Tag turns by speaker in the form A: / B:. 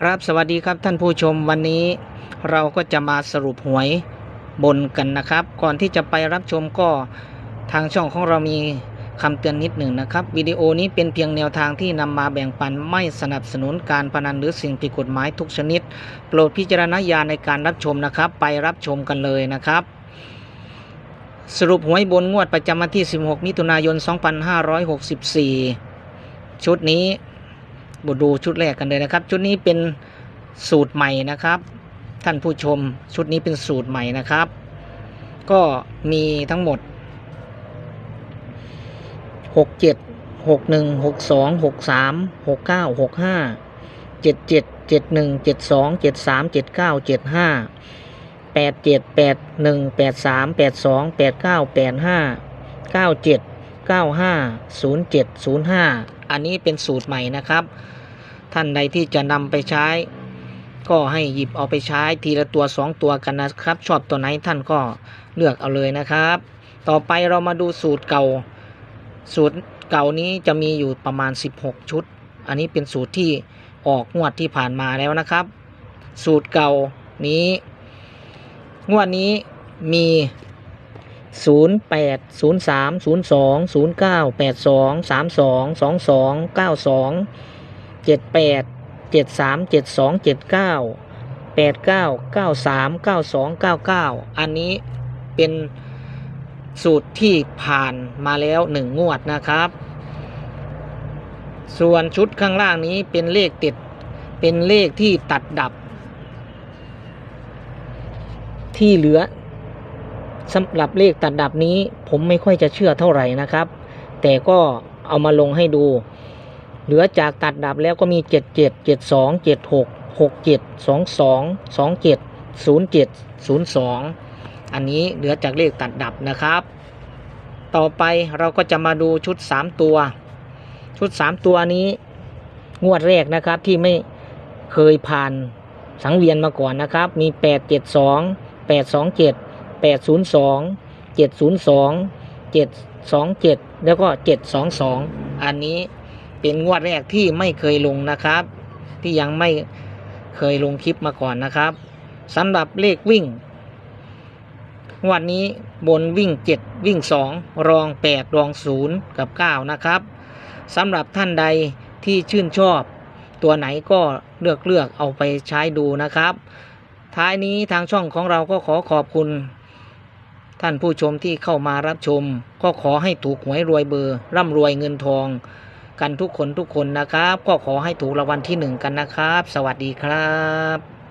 A: ครับสวัสดีครับท่านผู้ชมวันนี้เราก็จะมาสรุปหวยบนกันนะครับ ก่อนที่จะไปรับชมก็ทางช่องของเรามีคำเตือนนิดหนึ่งนะครับวิดีโอนี้เป็นเพียงแนวทางที่นำมาแบ่งปันไม่สนับสนุนการพนันหรือสิ่งผิดกฎหมายทุกชนิด โปรดพิจารณญาณในการรับชมนะครับ ไปรับชมกันเลยนะครับ สรุปหวยบนงวดประจำวันที่ 16 มิถุนายน 2564 ชุดนี้ บดูชุดแรกกันเลยนะครับ ชุดนี้เป็นสูตรใหม่นะครับ ท่านผู้ชมชุดนี้เป็นสูตรใหม่นะครับ ก็มีทั้งหมดหกเจ็ดหกหนึ่งหกสองหกสามหกเก้าหกห้าเจ็ดเจ็ดเจ็ดหนึ่งเจ็ดส อันนี้เป็นสูตรใหม่นะครับ ท่านใดที่จะนำไปใช้ ก็ให้หยิบเอาไปใช้ทีละตัวสองตัวกันนะครับ ชอบตัวไหนท่านก็เลือกเอาเลยนะครับ ต่อไปเรามาดูสูตรเก่า สูตรเก่านี้จะมีอยู่ประมาณ 16 ชุด อันนี้เป็นสูตรที่ออกงวดที่ผ่านมาแล้วนะครับ สูตรเก่านี้ งวดนี้มี 0 8 0 3 0 2 0 9 8 2 3 2 2 2 9 2เจ็ดแปดเจ็ดสามเจ็ดสองเจ็ดเก้าแปดเก้าเก้าสามเก้าสองเก้าเก้าอันนี้เป็นสูตรที่ผ่านมาแล้วหนึ่งงวดนะครับ ส่วนชุดข้างล่างนี้เป็นเลขติด เป็นเลขที่ตัดดับ ที่เหลือ สำหรับเลขตัดดับนี้ผมไม่ค่อยจะเชื่อเท่าไหร่นะครับ แต่ก็เอามาลงให้ดู เหลือจากตัดดับแล้วก็มี 7 7 7 2 7 6 6 7 2 2 2 7 0 7 0 2 อันนี้เหลือจากเลขตัดดับนะครับ ต่อไปเราก็จะมาดูชุด 3 ตัว ชุด 3 ตัวนี้ งวดแรกนะครับที่ไม่เคยผ่านสังเวียนมาก่อนนะครับ มี 8 7 2 8 2 7 8 0 2 7 0 2 7 2 7แล้วก็7 2 2อันนี้เป็นงวดแรกที่ไม่เคยลงนะครับ ที่ยังไม่เคยลงคลิปมาก่อนนะครับสำหรับเลขวิ่งงวดนี้บนวิ่ง 7 วิ่ง 2 รอง 8 รอง 0 กับ 9 นะครับสำหรับท่านใดที่ชื่นชอบ ตัวไหนก็เลือกเลือกเอาไปใช้ดูนะครับ ท้ายนี้ทางช่องของเราก็ขอขอบคุณ ท่านผู้ชมที่เข้ามารับชม ก็ขอให้ถูกหวยรวยเบอร์ ร่ำรวยเงินทอง กันทุกคนทุกคนนะครับ ก็ขอให้ถูกรางวัลที่หนึ่งกันนะครับ สวัสดีครับ